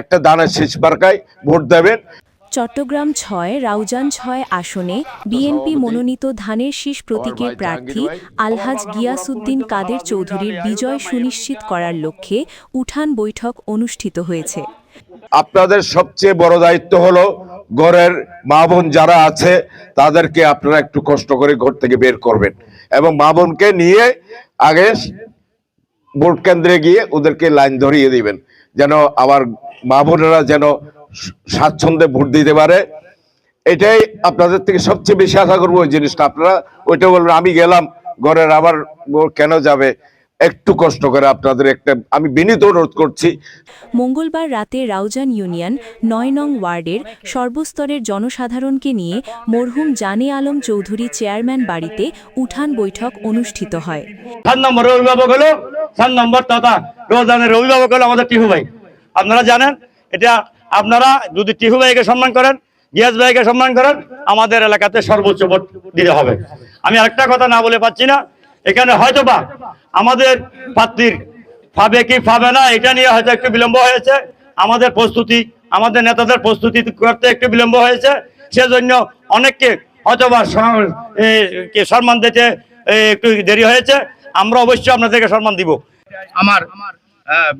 একটা দানের শীষ মার্কায় ভোট দেবেন। চট্টগ্রাম ছয় রাউজান ছয় আসনে বিএনপি মনোনীত ধানের শীষ প্রতীকের প্রার্থী আলহাজ গিয়াসউদ্দিন কাদের চৌধুরীর বিজয় সুনিশ্চিত করার লক্ষ্যে উঠান বৈঠক অনুষ্ঠিত হয়েছে। আপনাদের সবচেয়ে বড় দায়িত্ব হলো ঘরের মা বোন যারা আছে তাদেরকে আপনারা একটু কষ্ট করে ঘর থেকে বের করবেন এবং মা বোনকে নিয়ে আগে ভোট কেন্দ্রে গিয়ে ওদেরকে লাইন ধরিয়ে দিবেন। যেন আমার মা বোনেরা যেন স্বাচ্ছন্দ্যে ভোট দিতে পারে। এটাই আপনাদের থেকে সবচেয়ে বেশি আশা করব ওই জিনিসটা। আপনারা ওইটা বলবেন, আমি গেলাম, ঘরের আবার কেন যাবে? একটু কষ্ট করে আপনাদের একটা আমি বিনীত অনুরোধ করছি। মঙ্গলবার রাতে রাউজান ইউনিয়ন নয় নং ওয়ার্ডের সর্বস্তরের জনসাধারণকে নিয়ে মরহুম জানে আলম চৌধুরী চেয়ারম্যান বাড়িতে উঠান বৈঠক অনুষ্ঠিত হয়। সাত নম্বরের অভিভাবক হলো সাত নম্বর তথা রোজানের অভিভাবক হলো আমাদের টিহু ভাই। আপনারা জানেন এটা আপনারা যদি টিহু ভাইকে সম্মান করেন গিয়াস ভাইকে সম্মান করেন আমাদের এলাকাতে সর্বোচ্চ ভোট দিতে হবে। আমি আরেকটা কথা না বলে পাচ্ছি না এখানে হয়তো বা আমাদের প্রার্থীর পাবে কি পাবে না এটা নিয়ে হয়তো একটু বিলম্ব হয়েছে। আমাদের প্রস্তুতি আমাদের নেতাদের প্রস্তুতি করতে একটু বিলম্ব হয়েছে। সেজন্য অনেককে এ, কে সম্মান দিতে একটু দেরি হয়েছে। আমরা অবশ্যই আপনাদেরকে সম্মান দিব। আমার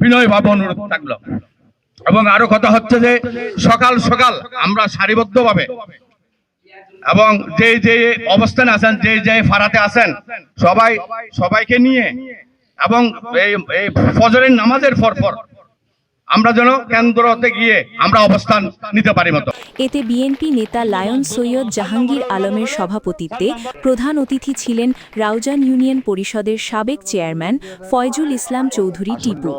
বিনয় ভাবে অনুরোধ থাকল। এবং আরও কথা হচ্ছে যে সকাল সকাল আমরা সারিবদ্ধভাবে এবং যে যে অবস্থানে আছেন, যে যে ফারাতে আছেন, সবাই, সবাইকে নিয়ে এবং এই ফজরের নামাজের পর পর আমরা যেন কেন্দ্রতে গিয়ে আমরা অবস্থান নিতে পারি মতো। এতে বিএনপি নেতা লায়ন সৈয়দ জাহাঙ্গীর আলমের সভাপতিত্বে প্রধান অতিথি ছিলেন রাউজান ইউনিয়ন পরিষদের সাবেক চেয়ারম্যান ফয়জুল ইসলাম চৌধুরী টিপু।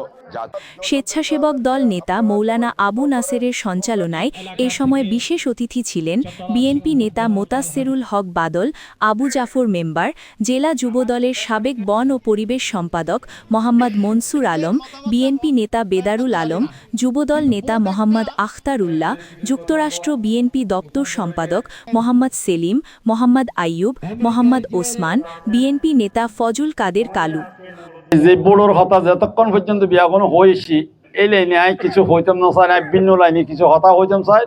স্বেচ্ছাসেবক দল নেতা মৌলানা আবু নাসেরের সঞ্চালনায় এ সময় বিশেষ অতিথি ছিলেন বিএনপি নেতা মোতাসেরুল হক বাদল, আবু জাফর মেম্বার, জেলা যুবদলের সাবেক বন ও পরিবেশ সম্পাদক মোহাম্মদ মনসুর আলম, বিএনপি নেতা বেদারুল আলম যুবদল নেতা মোহাম্মদ আখতারুল্লাহ, যুক্তরাষ্ট্র বিএনপি দপ্তর সম্পাদক মোহাম্মদ সেলিম, মোহাম্মদ আইয়ুব, মোহাম্মদ ওসমান, বিএনপি নেতা ফজল কাদের কালু। যে বড়োর হতা যতক্ষণ পর্যন্ত বিয়া কোনো হয়েছি, এই লাইনে আই কিছু হইতাম না চাই ভিন্ন লাইনে কিছু হতা হইতাম চাই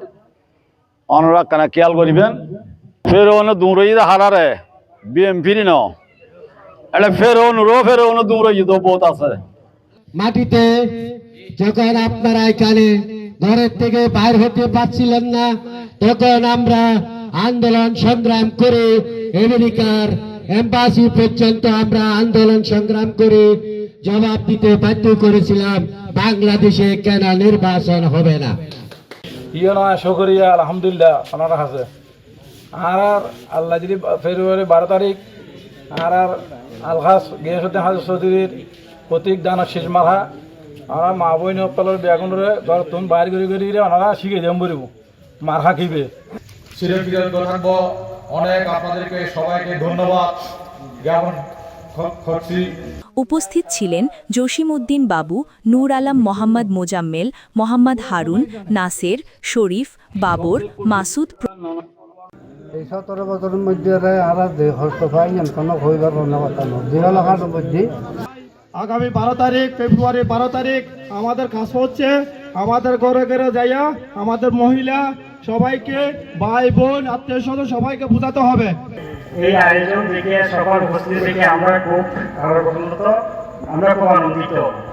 অনুরাগ কানা, খেয়াল করিবেন। ফের অনু দূরই হারারে বিএমপির ন এটা ফের অনুরো ফের অনু দূরই বহুত আছে। মাটিতে যখন আপনারা এখানে ঘরের থেকে বাইর হতে পারছিলেন না, তখন আমরা আন্দোলন সংগ্রাম করে আমেরিকার এম্বাসি পর্যন্ত আমরা আন্দোলন সংগ্রাম করে জবাব দিতে বাধ্য করেছিলাম বাংলাদেশে কেন নির্বাচন হবে না? ইয়ে নয় শুকরিয়া আলহামদুলিল্লাহ আর আল্লাহ যদি ফেব্রুয়ারি বারো তারিখ আর আর আলহাস গিয়াসুদ্দিন চৌধুরীর প্রতীক দানা শেষ আমরা মা বই নকলের বেগুনরে ঘর তুমি বাইর করে করে ওনারা শিখে বলিব। থাকব অনেক আপনাদেরকে সবাইকে ধন্যবাদ। জ্ঞাপন করছি উপস্থিত ছিলেন জসিমউদ্দিন বাবু নূর আলম মোহাম্মদ মোজাম্মেল মোহাম্মদ হারুন নাসের শরীফ বাবর মাসুদ এই সতেরো বছরের মধ্যে হস্ত পাই কোনো হইবার মধ্যে। আগামী বারো তারিখ ফেব্রুয়ারি বারো তারিখ আমাদের কাজ হচ্ছে আমাদের ঘরে ঘরে যাইয়া আমাদের মহিলা সবাইকে, ভাই বোন, আত্মীয় স্বজন সবাইকে বোঝাতে হবে। এই আয়োজন দেখে সকল উপস্থিতি দেখে আমরা খুব আমরা খুব আমরা খুব আনন্দিত।